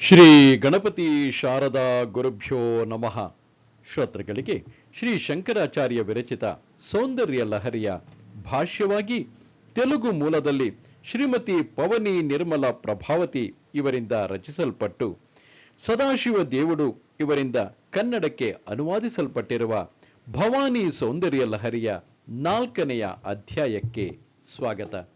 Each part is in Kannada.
ಶ್ರೀ ಗಣಪತಿ ಶಾರದಾ ಗುರುಭ್ಯೋ ನಮಃ. ಶ್ರೋತೃಗಳಿಗೆ ಶ್ರೀ ಶಂಕರಾಚಾರ್ಯ ವಿರಚಿತ ಸೌಂದರ್ಯ ಲಹರಿಯ ಭಾಷ್ಯವಾಗಿ ತೆಲುಗು ಮೂಲದಲ್ಲಿ ಶ್ರೀಮತಿ ಪವನಿ ನಿರ್ಮಲ ಪ್ರಭಾವತಿ ಇವರಿಂದ ರಚಿಸಲ್ಪಟ್ಟು, ಸದಾಶಿವ ದೇವುಡು ಇವರಿಂದ ಕನ್ನಡಕ್ಕೆ ಅನುವಾದಿಸಲ್ಪಟ್ಟಿರುವ ಭವಾನಿ ಸೌಂದರ್ಯ ಲಹರಿಯ ನಾಲ್ಕನೆಯ ಅಧ್ಯಾಯಕ್ಕೆ ಸ್ವಾಗತ.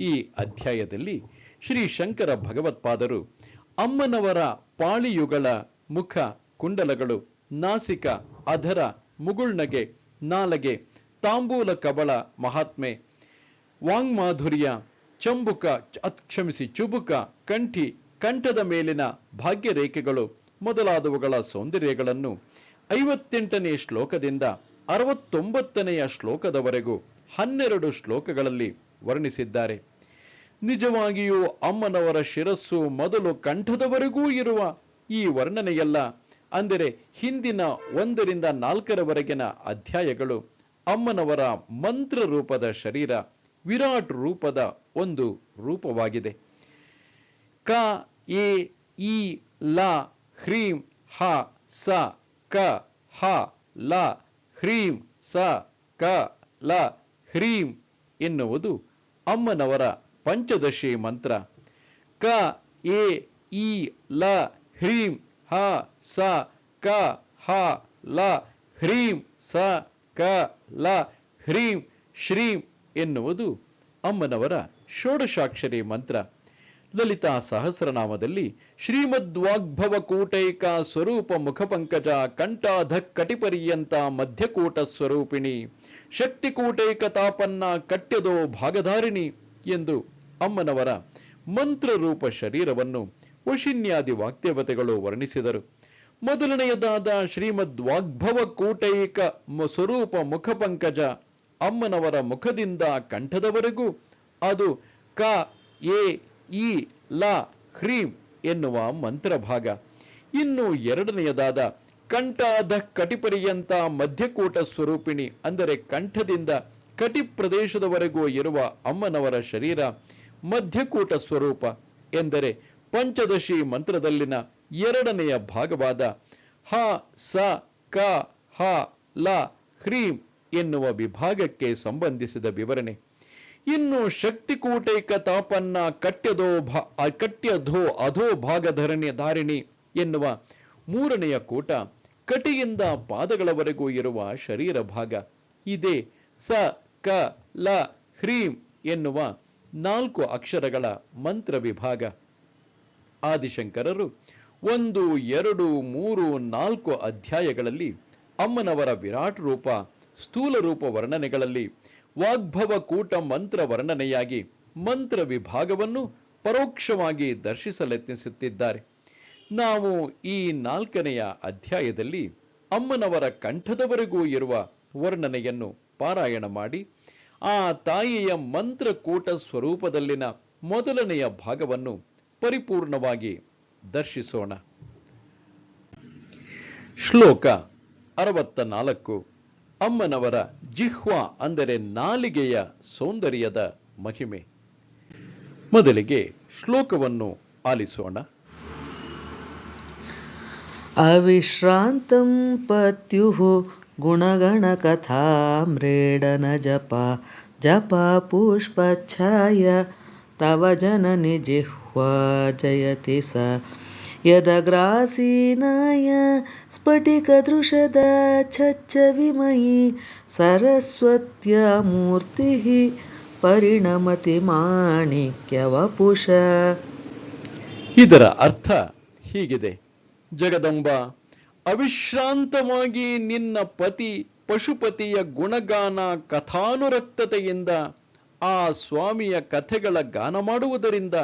ಈ ಅಧ್ಯಾಯದಲ್ಲಿ ಶ್ರೀ ಶಂಕರ ಭಗವತ್ಪಾದರು ಅಮ್ಮನವರ ಪಾಳಿಯುಗಳ ಮುಖ ಕುಂಡಲಗಳು, ನಾಸಿಕ ಅಧರ ಮುಗುಳ್ನಗೆ, ನಾಲಗೆ, ತಾಂಬೂಲ ಕಬಳ ಮಹಾತ್ಮೆ, ವಾಂಗ್ಮಾಧುರ್ಯ, ಚಂಬುಕ ಕ್ಷಮಿಸಿ, ಚುಬುಕ, ಕಂಠಿ, ಕಂಠದ ಮೇಲಿನ ಭಾಗ್ಯ ರೇಖೆಗಳು ಮೊದಲಾದವುಗಳ ಸೌಂದರ್ಯಗಳನ್ನು ಐವತ್ತೆಂಟನೇ ಶ್ಲೋಕದಿಂದ ಅರವತ್ತೊಂಬತ್ತನೆಯ ಶ್ಲೋಕದವರೆಗೂ ಹನ್ನೆರಡು ಶ್ಲೋಕಗಳಲ್ಲಿ ವರ್ಣಿಸಿದ್ದಾರೆ. ನಿಜವಾಗಿಯೂ ಅಮ್ಮನವರ ಶಿರಸ್ಸು ಮೊದಲು ಕಂಠದವರೆಗೂ ಇರುವ ಈ ವರ್ಣನೆಯಲ್ಲ. ಅಂದರೆ ಹಿಂದಿನ ಒಂದರಿಂದ ನಾಲ್ಕರವರೆಗಿನ ಅಧ್ಯಾಯಗಳು ಅಮ್ಮನವರ ಮಂತ್ರ ರೂಪದ ಶರೀರ, ವಿರಾಟ್ ರೂಪದ ಒಂದು ರೂಪವಾಗಿದೆ. ಕ, ಎ, ಇ, ಲ, ಹ್ರೀಂ, ಹ, ಸ, ಕ, ಹ, ಲ, ಹ್ರೀಂ, ಸ, ಕ, ಲ, ಹ್ರೀಂ ಎನ್ನುವುದು ಅಮ್ಮನವರ ಪಂಚದಶಿ ಮಂತ್ರ. ಕ, ಎ, ಇ, ಲ, ಹ್ರೀಂ, ಹ, ಸ, ಕ, ಹ, ಲ, ಹ್ರೀಂ, ಸ, ಕ, ಲ, ಹ್ರೀಂ, ಶ್ರೀಂ ಎನ್ನುವುದು ಅಮ್ಮನವರ ಷೋಡಶಾಕ್ಷರಿ ಮಂತ್ರ. ಲಲಿತಾ ಸಹಸ್ರನಾಮದಲ್ಲಿ ಶ್ರೀಮದ್ವಾಗ್ಭವ ಕೂಟೈಕ ಸ್ವರೂಪ ಮುಖಪಂಕಜ ಕಂಠಾಧ ಕಟಿಪರ್ಯಂತ ಮಧ್ಯಕೂಟ ಸ್ವರೂಪಿಣಿ. ಶಕ್ತಿಕೂಟೈಕ ತಾಪನ್ನ ಕಟ್ಯದೋ ಭಾಗಧಾರಿಣಿ ಎಂದು ಅಮ್ಮನವರ ಮಂತ್ರರೂಪ ಶರೀರವನ್ನು ವಶಿನ್ಯಾದಿ ವಾಗ್ದೇವತೆಗಳು ವರ್ಣಿಸಿದರು. ಮೊದಲನೆಯದಾದ ಶ್ರೀಮದ್ ವಾಗ್ಭವ ಕೂಟೈಕ ಸ್ವರೂಪ ಮುಖಪಂಕಜ ಅಮ್ಮನವರ ಮುಖದಿಂದ ಕಂಠದವರೆಗೂ ಅದು ಕ, ಎ, ಇ, ಲ, ಹ್ರೀಂ ಎನ್ನುವ ಮಂತ್ರ ಭಾಗ ಇನ್ನು ಎರಡನೆಯದಾದ ಕಂಠಾಧ ಕಟಿಪರಿಯಂತ ಮಧ್ಯಕೂಟ ಸ್ವರೂಪಿಣಿ, ಅಂದರೆ ಕಂಠದಿಂದ ಕಟಿ ಪ್ರದೇಶದವರೆಗೂ ಇರುವ ಅಮ್ಮನವರ ಶರೀರ ಮಧ್ಯಕೂಟ ಸ್ವರೂಪ ಎಂದರೆ ಪಂಚದಶಿ ಮಂತ್ರದಲ್ಲಿನ ಎರಡನೆಯ ಭಾಗವಾದ ಹ, ಸ, ಕ, ಹ, ಲ, ಹ್ರೀಂ ಎನ್ನುವ ವಿಭಾಗಕ್ಕೆ ಸಂಬಂಧಿಸಿದ ವಿವರಣೆ. ಇನ್ನು ಶಕ್ತಿಕೂಟೈಕ ತಾಪನ್ನ ಕಟ್ಯದೋ ಭಾ ಕಟ್ಯಧೋ ಅಧೋ ಭಾಗಧರಣಿ ಧಾರಿಣಿ ಎನ್ನುವ ಮೂರನೆಯ ಕೂಟ ಕಟಿಯಿಂದ ಪಾದಗಳವರೆಗೂ ಇರುವ ಶರೀರ ಭಾಗ. ಇದೇ ಸ, ಕ, ಲ, ಹ್ರೀಂ ಎನ್ನುವ ನಾಲ್ಕು ಅಕ್ಷರಗಳ ಮಂತ್ರ ವಿಭಾಗ. ಆದಿಶಂಕರರು ಒಂದು, ಎರಡು, ಮೂರು, ನಾಲ್ಕು ಅಧ್ಯಾಯಗಳಲ್ಲಿ ಅಮ್ಮನವರ ವಿರಾಟ್ ರೂಪ, ಸ್ಥೂಲ ರೂಪ ವರ್ಣನೆಗಳಲ್ಲಿ ವಾಗ್ಭವ ಕೂಟ ಮಂತ್ರ ವರ್ಣನೆಯಾಗಿ ಮಂತ್ರ ವಿಭಾಗವನ್ನು ಪರೋಕ್ಷವಾಗಿ ದರ್ಶಿಸಲೆತ್ನಿಸುತ್ತಿದ್ದಾರೆ. ನಾವು ಈ ನಾಲ್ಕನೆಯ ಅಧ್ಯಾಯದಲ್ಲಿ ಅಮ್ಮನವರ ಕಂಠದವರೆಗೂ ಇರುವ ವರ್ಣನೆಯನ್ನು ಪಾರಾಯಣ ಮಾಡಿ ಆ ತಾಯಿಯ ಮಂತ್ರಕೂಟ ಸ್ವರೂಪದಲ್ಲಿನ ಮೊದಲನೆಯ ಭಾಗವನ್ನು ಪರಿಪೂರ್ಣವಾಗಿ ದರ್ಶಿಸೋಣ. ಶ್ಲೋಕ ಅರವತ್ತ ನಾಲ್ಕು ಅಮ್ಮನವರ ಜಿಹ್ವಾ ಅಂದರೆ ನಾಲಿಗೆಯ ಸೌಂದರ್ಯದ ಮಹಿಮೆ. ಮೊದಲಿಗೆ ಶ್ಲೋಕವನ್ನು ಆಲಿಸೋಣ. ಅವಿಶ್ರಾಂತಂ ಪತ್ಯು गुणगणकथाम्रेडन जपा जपा पुष्पच्छाय तव जननि जिह्वा जयति स यदग्रासीनाय स्फटिकदृशदच्छविमयी सरस्वत्या मूर्तिः परिणमति माणिक्यवपुष ಇದರ ಅರ್ಥ ಹೀಗಿದೆ ಜಗದಂಬ ಅವಿಶ್ರಾಂತವಾಗಿ ನಿನ್ನ ಪತಿ ಪಶುಪತಿಯ ಗುಣಗಾನ ಕಥಾನುರಕ್ತತೆಯಿಂದ ಆ ಸ್ವಾಮಿಯ ಕಥೆಗಳ ಗಾನ ಮಾಡುವುದರಿಂದ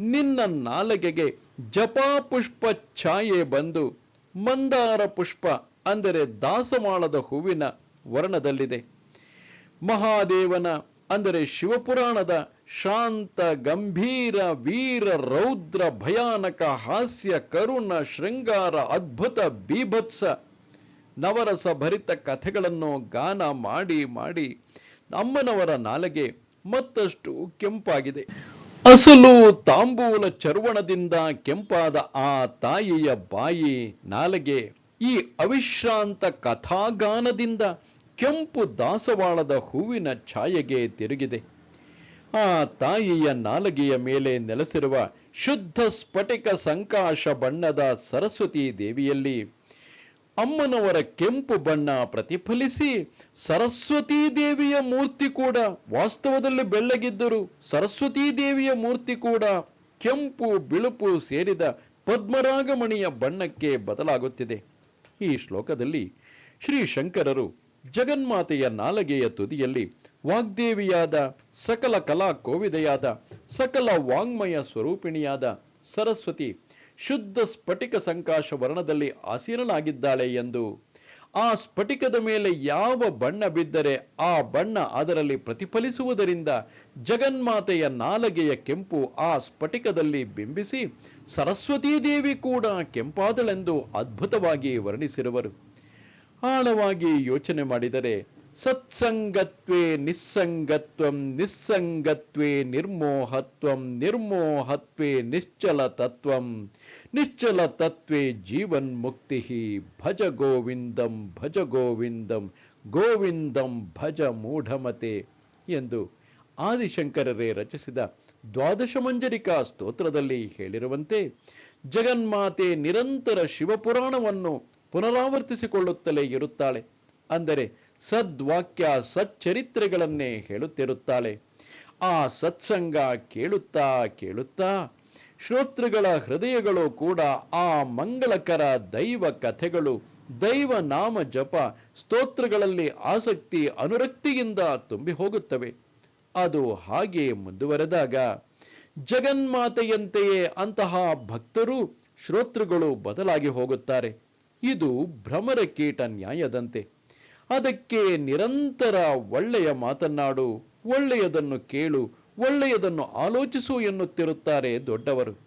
ನಿನ್ನ ನಾಲಗೆಗೆ ಜಪಾ ಪುಷ್ಪ ಛಾಯೆ ಬಂದು ಮಂದಾರ ಪುಷ್ಪ ಅಂದರೆ ದಾಸಮಾಳದ ಹೂವಿನ ವರ್ಣದಲ್ಲಿದೆ. ಮಹಾದೇವನ ಅಂದರೆ ಶಿವಪುರಾಣದ ಶಾಂತ, ಗಂಭೀರ, ವೀರ, ರೌದ್ರ, ಭಯಾನಕ, ಹಾಸ್ಯ, ಕರುಣ, ಶೃಂಗಾರ, ಅದ್ಭುತ, ಬೀಭತ್ಸ, ನವರಸ ಭರಿತ ಕಥೆಗಳನ್ನು ಗಾನ ಮಾಡಿ ಮಾಡಿ ಅಮ್ಮನವರ ನಾಲಗೆ ಮತ್ತಷ್ಟು ಕೆಂಪಾಗಿದೆ. ಅಸಲು ತಾಂಬೂಲ ಚರ್ವಣದಿಂದ ಕೆಂಪಾದ ಆ ತಾಯಿಯ ಬಾಯಿ ನಾಲಗೆ ಈ ಅವಿಶ್ರಾಂತ ಕಥಾಗಾನದಿಂದ ಕೆಂಪು ದಾಸವಾಳದ ಹೂವಿನ ಛಾಯೆಗೆ ತಿರುಗಿದೆ. ಆ ತಾಯಿಯ ನಾಲಗೆಯ ಮೇಲೆ ನೆಲೆಸಿರುವ ಶುದ್ಧ ಸ್ಫಟಿಕ ಸಂಕಾಶ ಬಣ್ಣದ ಸರಸ್ವತಿ ದೇವಿಯಲ್ಲಿ ಅಮ್ಮನವರ ಕೆಂಪು ಬಣ್ಣ ಪ್ರತಿಫಲಿಸಿ ಸರಸ್ವತೀ ದೇವಿಯ ಮೂರ್ತಿ ಕೂಡ ವಾಸ್ತವದಲ್ಲಿ ಬೆಳ್ಳಗಿದ್ದರು ಸರಸ್ವತೀ ದೇವಿಯ ಮೂರ್ತಿ ಕೂಡ ಕೆಂಪು ಬಿಳುಪು ಸೇರಿದ ಪದ್ಮರಾಗಮಣಿಯ ಬಣ್ಣಕ್ಕೆ ಬದಲಾಗುತ್ತಿದೆ. ಈ ಶ್ಲೋಕದಲ್ಲಿ ಶ್ರೀ ಶಂಕರರು ಜಗನ್ಮಾತೆಯ ನಾಲಗೆಯ ತುದಿಯಲ್ಲಿ ವಾಗ್ದೇವಿಯಾದ ಸಕಲ ಕಲಾ ಕೋವಿದೆಯಾದ ಸಕಲ ವಾಂಗ್ಮಯ ಸ್ವರೂಪಿಣಿಯಾದ ಸರಸ್ವತಿ ಶುದ್ಧ ಸ್ಫಟಿಕ ಸಂಕಾಶ ವರ್ಣದಲ್ಲಿ ಆಸೀನಳಾಗಿದ್ದಾಳೆ ಎಂದು. ಆ ಸ್ಫಟಿಕದ ಮೇಲೆ ಯಾವ ಬಣ್ಣ ಬಿದ್ದರೆ ಆ ಬಣ್ಣ ಅದರಲ್ಲಿ ಪ್ರತಿಫಲಿಸುವುದರಿಂದ ಜಗನ್ಮಾತೆಯ ನಾಲಗೆಯ ಕೆಂಪು ಆ ಸ್ಫಟಿಕದಲ್ಲಿ ಬಿಂಬಿಸಿ ಸರಸ್ವತೀ ದೇವಿ ಕೂಡ ಕೆಂಪಾದಳೆಂದು ಅದ್ಭುತವಾಗಿ ವರ್ಣಿಸಿರುವರು. ಆಳವಾಗಿ ಯೋಚನೆ ಮಾಡಿದರೆ ಸತ್ಸಂಗತ್ವೇ ನಿಸ್ಸಂಗತ್ವಂ, ನಿಸ್ಸಂಗತ್ವೇ ನಿರ್ಮೋಹತ್ವಂ, ನಿರ್ಮೋಹತ್ವೇ ನಿಶ್ಚಲ ತತ್ವಂ ನಿಶ್ಚಲ ತತ್ವೇ ಜೀವನ್ ಮುಕ್ತಿ ಭಜ ಗೋವಿಂದಂ ಭಜ ಗೋವಿಂದಂ ಗೋವಿಂದಂ ಭಜ ಮೂಢಮತೆ ಎಂದು ಆದಿಶಂಕರರೇ ರಚಿಸಿದ ದ್ವಾದಶ ಮಂಜರಿಕಾ ಸ್ತೋತ್ರದಲ್ಲಿ ಹೇಳಿರುವಂತೆ, ಜಗನ್ಮಾತೆ ನಿರಂತರ ಶಿವಪುರಾಣವನ್ನು ಪುನರಾವರ್ತಿಸಿಕೊಳ್ಳುತ್ತಲೇ ಇರುತ್ತಾಳೆ. ಅಂದರೆ ಸದ್ವಾಕ್ಯ ಸಚ್ಚರಿತ್ರೆಗಳನ್ನೇ ಹೇಳುತ್ತಿರುತ್ತಾಳೆ. ಆ ಸತ್ಸಂಗ ಕೇಳುತ್ತಾ ಕೇಳುತ್ತಾ ಶ್ರೋತೃಗಳ ಹೃದಯಗಳು ಕೂಡ ಆ ಮಂಗಳಕರ ದೈವ ಕಥೆಗಳು, ದೈವ ನಾಮ ಜಪ, ಸ್ತೋತ್ರಗಳಲ್ಲಿ ಆಸಕ್ತಿ, ಅನುರಕ್ತಿಯಿಂದ ತುಂಬಿ ಹೋಗುತ್ತವೆ. ಅದು ಹಾಗೆ ಮುಂದುವರೆದಾಗ ಜಗನ್ಮಾತೆಯಂತೆಯೇ ಅಂತಹ ಭಕ್ತರು ಶ್ರೋತೃಗಳು ಬದಲಾಗಿ ಹೋಗುತ್ತಾರೆ. ಇದು ಭ್ರಮರ ಕೀಟ ನ್ಯಾಯದಂತೆ. ಅದಕ್ಕೆ ನಿರಂತರ ಒಳ್ಳೆಯ ಮಾತನ್ನಾಡು, ಒಳ್ಳೆಯದನ್ನು ಕೇಳು, ಒಳ್ಳೆಯದನ್ನು ಆಲೋಚಿಸು ಎನ್ನುತ್ತಿರುತ್ತಾರೆ ದೊಡ್ಡವರು.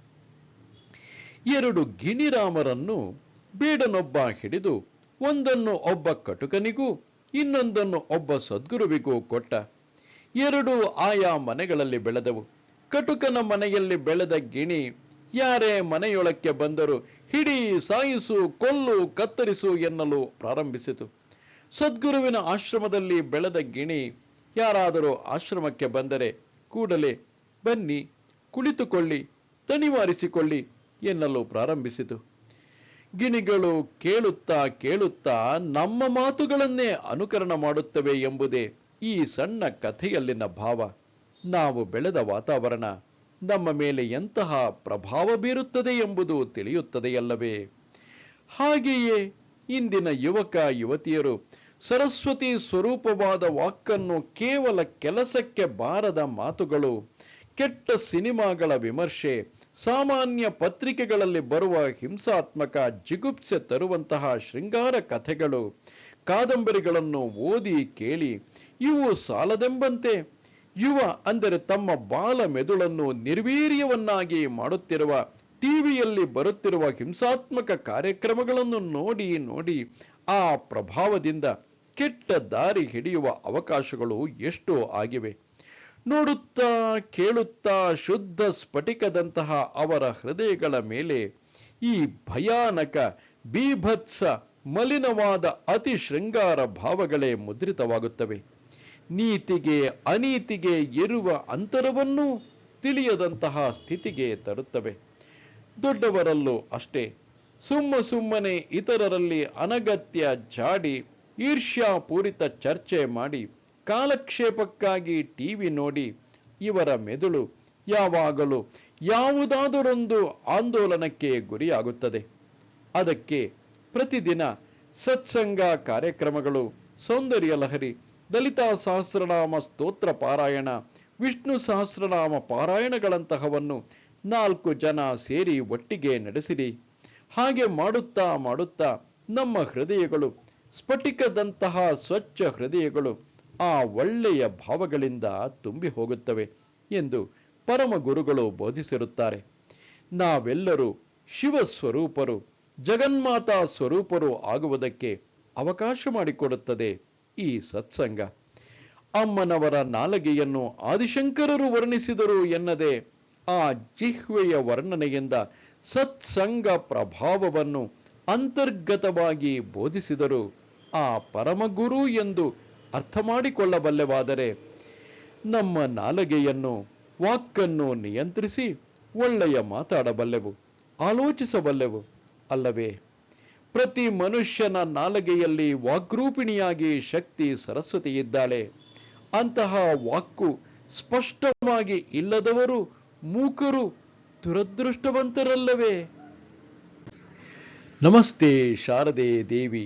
ಎರಡು ಗಿಣಿರಾಮರನ್ನು ಬೇಡನೊಬ್ಬ ಹಿಡಿದು, ಒಂದನ್ನು ಒಬ್ಬ ಕಟುಕನಿಗೂ, ಇನ್ನೊಂದನ್ನು ಒಬ್ಬ ಸದ್ಗುರುವಿಗೂ ಕೊಟ್ಟ. ಎರಡು ಆಯಾ ಮನೆಗಳಲ್ಲಿ ಬೆಳೆದವು. ಕಟುಕನ ಮನೆಯಲ್ಲಿ ಬೆಳೆದ ಗಿಣಿ, ಯಾರೇ ಮನೆಯೊಳಕ್ಕೆ ಬಂದರೂ ಹಿಡಿ, ಸಾಯಿಸು, ಕೊಲ್ಲು, ಕತ್ತರಿಸು ಎನ್ನಲು ಪ್ರಾರಂಭಿಸಿತು. ಸದ್ಗುರುವಿನ ಆಶ್ರಮದಲ್ಲಿ ಬೆಳೆದ ಗಿಣಿ ಯಾರಾದರೂ ಆಶ್ರಮಕ್ಕೆ ಬಂದರೆ ಕೂಡಲೇ ಬನ್ನಿ, ಕುಳಿತುಕೊಳ್ಳಿ, ತನಿವಾರಿಸಿಕೊಳ್ಳಿ ಎನ್ನಲು ಪ್ರಾರಂಭಿಸಿತು. ಗಿಣಿಗಳು ಕೇಳುತ್ತಾ ಕೇಳುತ್ತಾ ನಮ್ಮ ಮಾತುಗಳನ್ನೇ ಅನುಕರಣ ಮಾಡುತ್ತವೆ ಎಂಬುದೇ ಈ ಸಣ್ಣ ಕಥೆಯಲ್ಲಿನ ಭಾವ. ನಾವು ಬೆಳೆದ ವಾತಾವರಣ ನಮ್ಮ ಮೇಲೆ ಎಂತಹ ಪ್ರಭಾವ ಬೀರುತ್ತದೆ ಎಂಬುದು ತಿಳಿಯುತ್ತದೆಯಲ್ಲವೇ? ಹಾಗೆಯೇ ಇಂದಿನ ಯುವಕ, ಯುವತಿಯರು ಸರಸ್ವತಿ ಸ್ವರೂಪವಾದ ವಾಕನ್ನು ಕೇವಲ ಕೆಲಸಕ್ಕೆ ಬಾರದ ಮಾತುಗಳು, ಕೆಟ್ಟ ಸಿನಿಮಾಗಳ ವಿಮರ್ಶೆ, ಸಾಮಾನ್ಯ ಪತ್ರಿಕೆಗಳಲ್ಲಿ ಬರುವ ಹಿಂಸಾತ್ಮಕ ಜಿಗುಪ್ಸೆ ತರುವಂತಹ ಶೃಂಗಾರ ಕಥೆಗಳು, ಕಾದಂಬರಿಗಳನ್ನು ಓದಿ ಕೇಳಿ, ಇವು ಸಾಲದೆಂಬಂತೆ. ಯುವ ಅಂದರೆ ತಮ್ಮ ಬಾಲ ಮೆದುಳನ್ನು ನಿರ್ವೀರ್ಯವನ್ನಾಗಿ ಮಾಡುತ್ತಿರುವ, ಟಿವಿಯಲ್ಲಿ ಬರುತ್ತಿರುವ ಹಿಂಸಾತ್ಮಕ ಕಾರ್ಯಕ್ರಮಗಳನ್ನು ನೋಡಿ ನೋಡಿ ಆ ಪ್ರಭಾವದಿಂದ ಕೆಟ್ಟ ದಾರಿ ಹಿಡಿಯುವ ಅವಕಾಶಗಳು ಎಷ್ಟು ಆಗಿವೆ. ನೋಡುತ್ತಾ, ಕೇಳುತ್ತಾ, ಶುದ್ಧ ಸ್ಫಟಿಕದಂತಹ ಅವರ ಹೃದಯಗಳ ಮೇಲೆ ಈ ಭಯಾನಕ, ಬೀಭತ್ಸ, ಮಲಿನವಾದ ಅತಿ ಶೃಂಗಾರ ಭಾವಗಳೇ ಮುದ್ರಿತವಾಗುತ್ತವೆ. ನೀತಿಗೆ, ಅನೀತಿಗೆ ಇರುವ ಅಂತರವನ್ನೂ ತಿಳಿಯದಂತಹ ಸ್ಥಿತಿಗೆ ತರುತ್ತವೆ. ದೊಡ್ಡವರಲ್ಲೂ ಅಷ್ಟೇ. ಸುಮ್ಮ ಸುಮ್ಮನೆ ಇತರರಲ್ಲಿ ಅನಗತ್ಯ ಜಾಡಿ ಈರ್ಷ್ಯಾಪೂರಿತ ಚರ್ಚೆ ಮಾಡಿ ಕಾಲಕ್ಷೇಪಕ್ಕಾಗಿ ಟಿವಿ ನೋಡಿ ಇವರ ಮೆದುಳು ಯಾವಾಗಲೂ ಯಾವುದಾದರೊಂದು ಆಂದೋಲನಕ್ಕೆ ಗುರಿಯಾಗುತ್ತದೆ. ಅದಕ್ಕೆ ಪ್ರತಿದಿನ ಸತ್ಸಂಗ ಕಾರ್ಯಕ್ರಮಗಳು, ಸೌಂದರ್ಯ ಲಹರಿ, ದಲಿತ ಸಹಸ್ರನಾಮ ಸ್ತೋತ್ರ ಪಾರಾಯಣ, ವಿಷ್ಣು ಸಹಸ್ರನಾಮ ಪಾರಾಯಣಗಳಂತಹವನ್ನು ನಾಲ್ಕು ಜನ ಸೇರಿ ಒಟ್ಟಿಗೆ ನಡೆಸಿರಿ. ಹಾಗೆ ಮಾಡುತ್ತಾ ಮಾಡುತ್ತಾ ನಮ್ಮ ಹೃದಯಗಳು ಸ್ಫಟಿಕದಂತಹ ಸ್ವಚ್ಛ ಹೃದಯಗಳು ಆ ಒಳ್ಳೆಯ ಭಾವಗಳಿಂದ ತುಂಬಿ ಹೋಗುತ್ತವೆ ಎಂದು ಪರಮ ಗುರುಗಳು ಬೋಧಿಸಿರುತ್ತಾರೆ. ನಾವೆಲ್ಲರೂ ಶಿವ ಸ್ವರೂಪರು ಜಗನ್ಮಾತಾ ಸ್ವರೂಪರು ಆಗುವುದಕ್ಕೆ ಅವಕಾಶ ಮಾಡಿಕೊಡುತ್ತದೆ ಈ ಸತ್ಸಂಗ. ಅಮ್ಮನವರ ನಾಲಗೆಯನ್ನು ಆದಿಶಂಕರರು ವರ್ಣಿಸಿದರು ಎನ್ನದೆ ಆ ಜಿಹ್ವೆಯ ವರ್ಣನೆಯಿಂದ ಸತ್ಸಂಗ ಪ್ರಭಾವವನ್ನು ಅಂತರ್ಗತವಾಗಿ ಬೋಧಿಸಿದರು ಆ ಪರಮಗುರು ಎಂದು ಅರ್ಥ ಮಾಡಿಕೊಳ್ಳಬಲ್ಲೆವಾದರೆ ನಮ್ಮ ನಾಲಗೆಯನ್ನು ವಾಕ್ಕನ್ನು ನಿಯಂತ್ರಿಸಿ ಒಳ್ಳೆಯ ಮಾತಾಡಬಲ್ಲೆವು, ಆಲೋಚಿಸಬಲ್ಲೆವು ಅಲ್ಲವೇ? ಪ್ರತಿ ಮನುಷ್ಯನ ನಾಲಗೆಯಲ್ಲಿ ವಾಗ್ರೂಪಿಣಿಯಾಗಿ ಶಕ್ತಿ ಸರಸ್ವತಿ ಇದ್ದಾಳೆ ಅಂತಹ ವಾಕ್ಕು ಸ್ಪಷ್ಟವಾಗಿ ಇಲ್ಲದವರು ಮೂಕರು ದುರದೃಷ್ಟವಂತರಲ್ಲವೇ? ನಮಸ್ತೆ ಶಾರದೆ ದೇವಿ.